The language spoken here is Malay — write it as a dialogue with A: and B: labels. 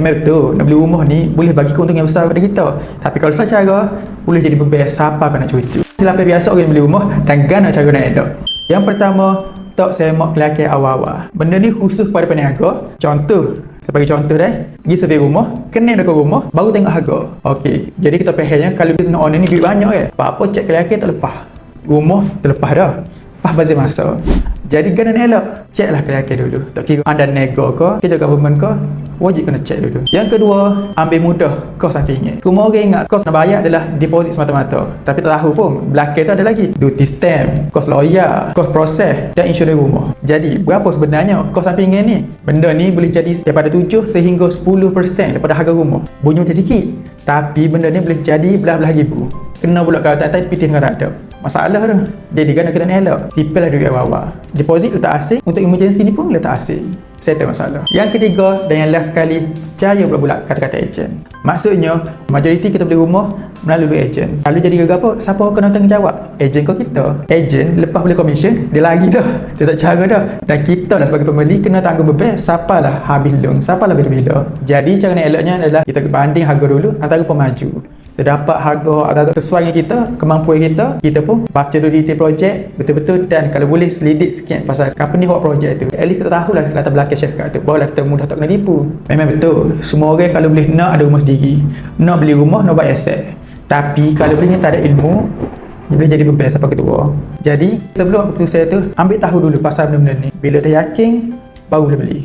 A: Memang betul, nak beli rumah ni boleh bagi keuntungan besar kepada kita. Tapi kalau salah cara, boleh jadi beban siapa kau nak cucu. Silapnya biasa orang beli rumah dan gana cara nak elok. Yang pertama, tak semak kelakar awal-awal. Benda ni khusus pada peniaga. Contoh, sebagai contoh dah, pergi survey rumah, kenal dekat rumah, baru tengok harga. Okey, jadi kita fahamnya kalau business owner ni duit banyak kan, apa-apa cek kelakar tak lepas. Rumah terlepas dah. Pas bazir masa. Jadi kena elok, ceklah kelakar dulu. Tak kira anda nego ke, kerja government ke, wajib kena cek dulu. Yang kedua, ambil mudah kos sampingan. Semua orang ingat kos nak bayar adalah deposit semata-mata. Tapi tak tahu pun, belakang tu ada lagi. Duty stamp, kos lawyer, kos proses dan insurans rumah. Jadi, berapa sebenarnya kos sampingan ni? Benda ni boleh jadi daripada 7 sehingga 10% daripada harga rumah. Bunyi macam sikit. Tapi benda ni boleh jadi belah-belah ribu. Kena pula kalau tak tapi dengan rada. Masalah tu. Jadi kena kena elok. Sipil lah duit awal-awal. Deposit letak asing. Untuk emergency ni pun letak asing. Settle masalah. Yang ketiga dan yang last sekali, percaya pula-pula kata-kata ejen. Maksudnya, majoriti kita beli rumah melalui ejen. Kalau jadi gagal apa, siapa kena tanggungjawab? Ejen kau kita. Ejen lepas beli komisen, dia lagi dah. Dia tak cara dah. Dan kita lah sebagai pembeli kena tanggung beban siapa lah habis loan, siapa lah bila-bila. Jadi cara nak eloknya adalah kita banding harga dulu antara pemaju kita dapat harga agak sesuai dengan kita kemampuan kita kita pun baca dulu detail projek betul-betul dan kalau boleh selidik sikit pasal company buat projek tu. At least kita tahu lah latar belakang syarikat tu. Barulah kita mudah tak kena tipu. Memang betul. Semua orang kalau boleh nak ada rumah sendiri. Nak beli rumah nak buy aset tapi kalau boleh tak ada ilmu dia boleh jadi beban sampai ketua. Jadi sebelum keputusan tu ambil tahu dulu pasal benda-benda ni. Bila dah yakin baru boleh beli